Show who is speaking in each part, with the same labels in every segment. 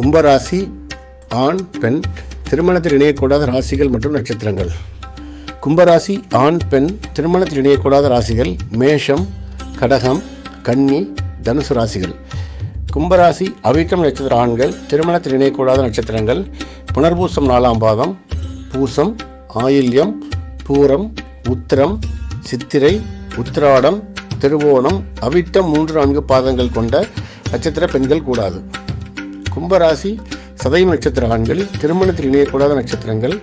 Speaker 1: கும்பராசி ஆண் பெண் திருமணத்தில் இணையக்கூடாத ராசிகள் மற்றும் நட்சத்திரங்கள். கும்பராசி ஆண் பெண் திருமணத்தில் இணையக்கூடாத ராசிகள் மேஷம் கடகம் கன்னி தனுசு ராசிகள். கும்பராசி அவிட்டம் நட்சத்திர ஆண்கள் திருமணத்தில் இணையக்கூடாத நட்சத்திரங்கள் புனர்பூசம் நாலாம் பாதம் பூசம் ஆயில்யம் பூரம் உத்திரம் சித்திரை உத்திராடம் திருவோணம் அவிட்டம் மூன்று நான்கு பாதங்கள் கொண்ட நட்சத்திர பெண்கள் கூடாது. கும்பராசி சதயம் நட்சத்திர ஆண்கள் திருமணத்தில் இணையக்கூடாத நட்சத்திரங்கள்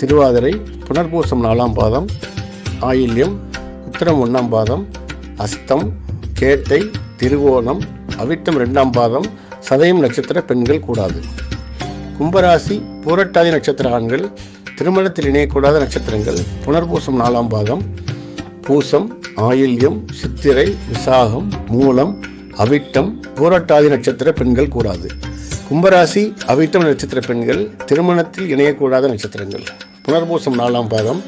Speaker 1: திருவாதிரை புனர்பூசம் நாலாம் பாதம் ஆயில்யம் உத்திரம் ஒன்றாம் பாதம் அஸ்தம் கேட்டை திருவோணம் அவிட்டம் ரெண்டாம் பாதம் சதயம் நட்சத்திர பெண்கள் கூடாது. கும்பராசி பூரட்டாதி நட்சத்திர ஆண்கள் திருமணத்தில் இணையக்கூடாத நட்சத்திரங்கள் புனர்பூசம் நாலாம் பாதம் பூசம் ஆயில்யம் சித்திரை விசாகம் மூலம் அவிட்டம் பூரட்டாதி நட்சத்திர பெண்கள் கூடாது. கும்பராசி அவிட்டம் நட்சத்திர பெண்கள் திருமணத்தில் இணையக்கூடாத நட்சத்திரங்கள். புனர்பூசம் நாலாம் பாதம்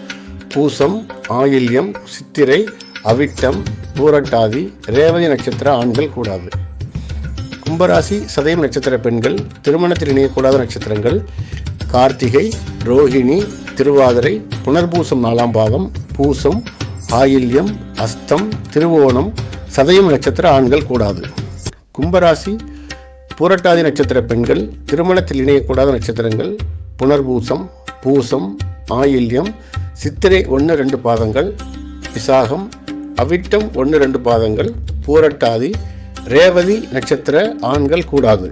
Speaker 1: பூசம் ஆயில்யம் சித்திரை அவிட்டம் பூரட்டாதி ரேவதி நட்சத்திர ஆண்கள் கூடாது. கும்பராசி சதயம் நட்சத்திர பெண்கள் திருமணத்தில் இணையக்கூடாத நட்சத்திரங்கள் கார்த்திகை ரோஹிணி திருவாதிரை புனர்பூசம் நாலாம் பாதம் பூசம் ஆயில்யம் அஸ்தம் திருவோணம் சதயம் நட்சத்திர ஆண்கள் கூடாது. கும்பராசி புரட்டாதி நட்சத்திர பெண்கள் திருமணத்தில் இணையக்கூடாத நட்சத்திரங்கள் புனர்பூசம் பூசம் ஆயில்யம் சித்திரை ஒன்று ரெண்டு பாதங்கள் விசாகம் அவிட்டம் ஒன்று ரெண்டு பாதங்கள் பூரட்டாதி ரேவதி நட்சத்திர ஆண்கள் கூடாது.